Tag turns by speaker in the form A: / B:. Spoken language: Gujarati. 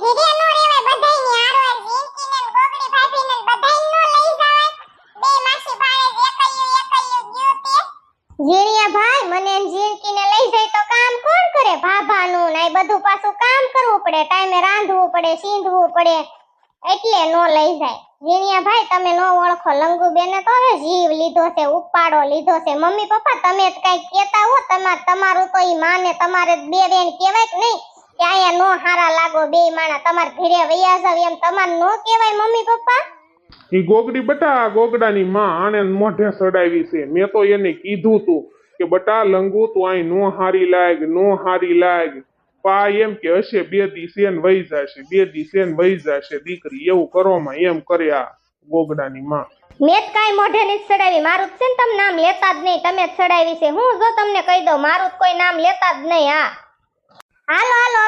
A: ઝીણિયા ભાઈ જાય પાછું કામ કરવું પડે. ટાઈમે રાંધવું પડે, સીંધવું પડે. એટલે નો લઈ જાય. ઝીણિયા ભાઈ તમે નો ઓળખો. લંગુબેને તો હે જીવ લીધો છે, ઉપાડો લીધો છે. મમ્મી પપ્પા, તમે કઈ કહેતા હો તમાર તમારું તો માને, તમારે બે બેન કહેવાય કે નહીં? નો હારા લાગો બે માણા તમાર ઘરે વૈયા જાવ એમ તમાર નો કહેવાય મમ્મી પપ્પા?
B: ઈ ગોગડી બટા ગોગડાની માં આને મોઢે સડાવી છે. મેં તો એને કીધું તું કે બટા લંગુ તું અહીં નો હારી લાગ નો હારી લાગ પા એમ કે હશે બે દિવસે વહી જશે બે દિવસે વહી જશે દીકરી એવું કરોમાં એમ કર્યા આ ગોગડાની માં.
A: મેં જ કાંઈ મોઢે નહીં ચડાવી મારું જ છે ને તમે નામ લેતા જ નહીં તમે જ ચડાવી છે. હું જો તમને કહી દઉં મારું જ કોઈ નામ લેતા જ નહીં હા. હાલો હાલો